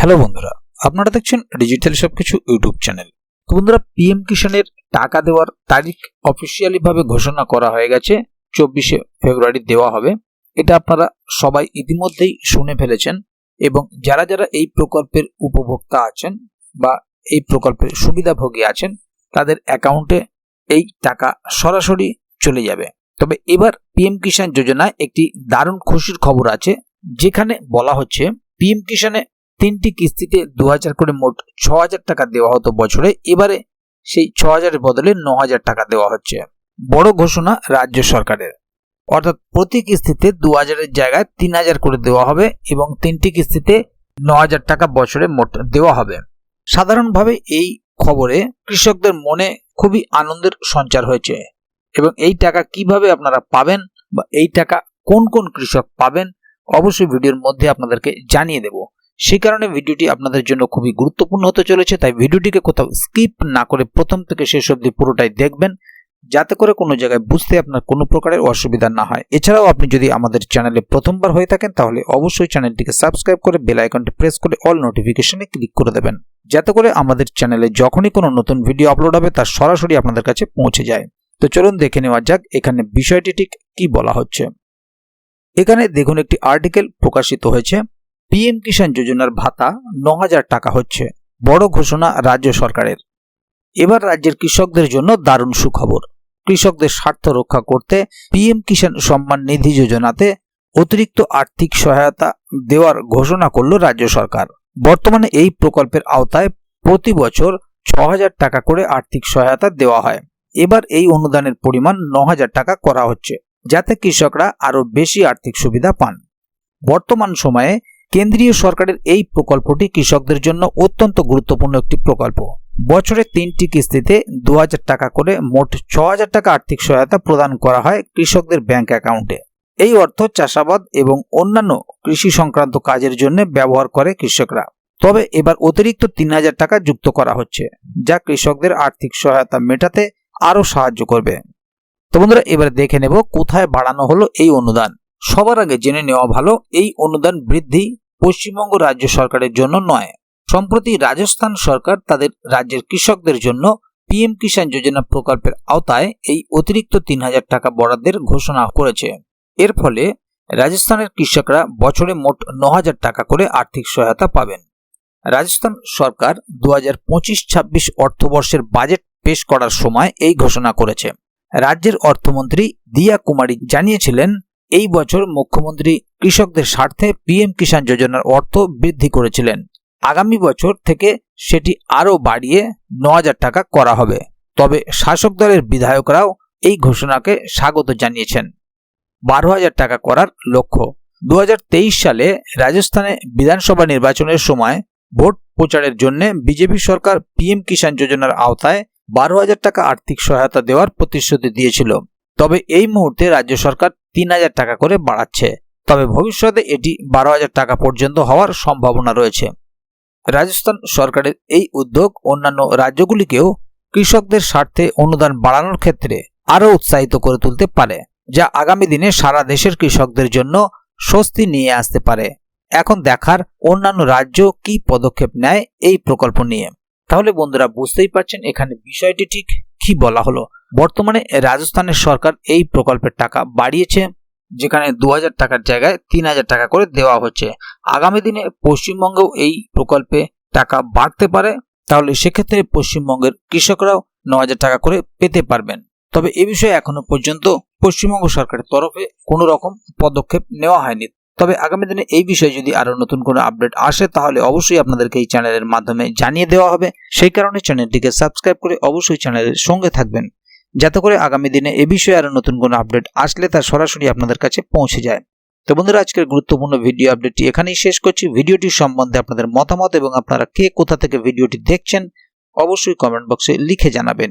Hello বন্ধুরা, আপনারা দেখছেন ডিজিটাল সবকিছু ইউটিউব চ্যানেল। তো বন্ধুরা পিএম কিষানের টাকা দেওয়ার তারিখ অফিসিয়ালি ভাবে ঘোষণা করা হয়ে গেছে, চব্বিশে ফেব্রুয়ারি দেওয়া হবে। এটা আপনারা সবাই ইতিমধ্যেই শুনে ফেলেছেন এবং যারা যারা এই প্রকল্পের উপভোক্তা আছেন বা এই প্রকল্পের সুবিধাভোগী আছেন, তাদের অ্যাকাউন্টে এই টাকা সরাসরি চলে যাবে। তবে এবার পিএম কিষাণ যোজনায় একটি দারুণ খুশির খবর আছে, যেখানে বলা হচ্ছে পিএম কিষানে তিনটি কিস্তিতে দু হাজার করে মোট ছ হাজার টাকা দেওয়া হতো বছরে। এবারে সেই ছ হাজারের বদলে ন হাজার টাকা দেওয়া হচ্ছে। বড় ঘোষণা রাজ্য সরকারের। অর্থাৎ প্রতি কিস্তিতে দু হাজারের জায়গায় তিন হাজার করে দেওয়া হবে এবং তিনটি কিস্তিতে ন হাজার টাকা বছরে মোট দেওয়া হবে। সাধারণভাবে এই খবরে কৃষকদের মনে খুবই আনন্দের সঞ্চার হয়েছে এবং এই টাকা কীভাবে আপনারা পাবেন বা এই টাকা কোন কোন কৃষক পাবেন অবশ্যই ভিডিওর মধ্যে আপনাদেরকে জানিয়ে দেব। সেই কারণে ভিডিওটি আপনাদের জন্য খুবই গুরুত্বপূর্ণ হতে চলেছে, তাই ভিডিওটিকে কোথাও স্কিপ না করে প্রথম থেকে শেষ অবধি পুরোটাই দেখবেন, যাতে করে কোনো জায়গায় বুঝতে আপনার কোনো প্রকারের অসুবিধা না হয়। এছাড়াও আপনি যদি আমাদের চ্যানেলে প্রথমবার হয়ে থাকেন, তাহলে অবশ্যই চ্যানেলটিকে সাবস্ক্রাইব করে বেল আইকনটি প্রেস করে অল নোটিফিকেশনে ক্লিক করে দেবেন, যাতে করে আমাদের চ্যানেলে যখনই কোনো নতুন ভিডিও আপলোড হবে, তা সরাসরি আপনাদের কাছে পৌঁছে যায়। তো চলুন দেখে নেওয়া যাক, এখানে বিষয়টি ঠিক কি বলা হচ্ছে। এখানে দেখুন, একটি আর্টিকেল প্রকাশিত হয়েছে। পিএম কিষাণ যোজনার ভাতা ন হাজার টাকা হচ্ছে, বড় ঘোষণা রাজ্য সরকারের। এবার রাজ্যের কৃষকদের জন্য দারুণ সুখবর। কৃষকদের স্বার্থ রক্ষা করতে পিএম কিষাণ সম্মান নিধি যোজনাতে অতিরিক্ত আর্থিক সহায়তা দেওয়ার ঘোষণা করল রাজ্য সরকার। বর্তমানে এই প্রকল্পের আওতায় প্রতি বছর ছ হাজার টাকা করে আর্থিক সহায়তা দেওয়া হয়। এবার এই অনুদানের পরিমাণ ন হাজার টাকা করা হচ্ছে, যাতে কৃষকরা আরও বেশি আর্থিক সুবিধা পান। বর্তমান সময়ে কেন্দ্রীয় সরকারের এই প্রকল্পটি কৃষকদের জন্য অত্যন্ত গুরুত্বপূর্ণ একটি প্রকল্প। বছরে তিনটি কিস্তিতে দু হাজার টাকা করে মোট ছ টাকা আর্থিক সহায়তা প্রদান করা হয় কৃষকদের ব্যাংক অ্যাকাউন্টে। এই অর্থ চাষাবাদ এবং অন্যান্য কৃষি সংক্রান্ত কাজের জন্য ব্যবহার করে কৃষকরা। তবে এবার অতিরিক্ত তিন হাজার টাকা যুক্ত করা হচ্ছে, যা কৃষকদের আর্থিক সহায়তা মেটাতে আরও সাহায্য করবে। তো বন্ধুরা, এবার দেখে নেব কোথায় বাড়ানো হলো এই অনুদান। সবার আগে জেনে নেওয়া ভালো, এই অনুদান বৃদ্ধি পশ্চিমবঙ্গ রাজ্য সরকারের জন্য নয়। সম্প্রতি রাজস্থান সরকার তাদের রাজ্যের কৃষকদের জন্য পিএম কিষাণ যোজনা প্রকল্পের আওতায় এই অতিরিক্ত তিন হাজার টাকা বরাদ্দের ঘোষণা করেছে। এর ফলে রাজস্থানের কৃষকরা বছরে মোট ন হাজার টাকা করে আর্থিক সহায়তা পাবেন। রাজস্থান সরকার দু হাজার পঁচিশ ছাব্বিশ অর্থবর্ষের বাজেট পেশ করার সময় এই ঘোষণা করেছে। রাজ্যের অর্থমন্ত্রী দিয়া কুমারী জানিয়েছিলেন এই বছর মুখ্যমন্ত্রী কৃষকদের স্বার্থে পিএম কিষাণ যোজনার অর্থ বৃদ্ধি করেছিলেন। আগামী বছর থেকে সেটি আরও বাড়িয়ে ন টাকা করা হবে। তবে শাসক দলের বিধায়করাও এই ঘোষণাকে স্বাগত জানিয়েছেন। বারো হাজার টাকা করার লক্ষ্য। দু হাজার তেইশ সালে রাজস্থানে বিধানসভা নির্বাচনের সময় ভোট প্রচারের জন্য বিজেপি সরকার পিএম কিষাণ যোজনার আওতায় বারো হাজার টাকা আর্থিক সহায়তা দেওয়ার প্রতিশ্রুতি দিয়েছিল। তবে এই মুহূর্তে রাজ্য সরকার তিন হাজার টাকা করে বাড়াচ্ছে। তবে ভবিষ্যতে এটি বারো হাজার টাকা পর্যন্ত হওয়ার সম্ভাবনা রয়েছে। রাজস্থান সরকারের এই উদ্যোগ অন্যান্য রাজ্যগুলিকেও কৃষকদের স্বার্থে অনুদান বাড়ানোর ক্ষেত্রে আরও উৎসাহিত করে তুলতে পারে, যা আগামী দিনে সারা দেশের কৃষকদের জন্য স্বস্তি নিয়ে আসতে পারে। এখন দেখার অন্যান্য রাজ্য কি পদক্ষেপ নেয় এই প্রকল্প নিয়ে। তাহলে বন্ধুরা বুঝতেই পারছেন এখানে বিষয়টি ঠিক কি বলা হলো? বর্তমানে রাজস্থানের সরকার এই প্রকল্পের টাকা বাড়িয়েছে, যেখানে দু হাজার টাকার জায়গায় তিন হাজার টাকা করে দেওয়া হচ্ছে। আগামী দিনে পশ্চিমবঙ্গেও এই প্রকল্পে টাকা বাড়তে পারে, তাহলে সেক্ষেত্রে পশ্চিমবঙ্গের কৃষকরাও ন হাজার টাকা করে পেতে পারবেন। তবে এ বিষয়ে এখনও পর্যন্ত পশ্চিমবঙ্গ সরকারের তরফে কোনো রকম পদক্ষেপ নেওয়া হয়নি। তবে আগামী দিনে এই বিষয়ে যদি আরও নতুন কোনো আপডেট আসে, তাহলে অবশ্যই আপনাদেরকে এই চ্যানেলের মাধ্যমে জানিয়ে দেওয়া হবে। সেই কারণে চ্যানেলটিকে সাবস্ক্রাইব করে অবশ্যই চ্যানেলের সঙ্গে থাকবেন, যাতে করে আগামী দিনে এ বিষয়ে আরও নতুন কোনো আপডেট আসলে তা সরাসরি আপনাদের কাছে পৌঁছে যায়। তো বন্ধুরা, আজকের গুরুত্বপূর্ণ ভিডিও আপডেটটি এখানেই শেষ করছি। ভিডিওটি সম্বন্ধে আপনাদের মতামত এবং আপনারা কে কোথা থেকে ভিডিওটি দেখছেন, অবশ্যই কমেন্ট বক্সে লিখে জানাবেন।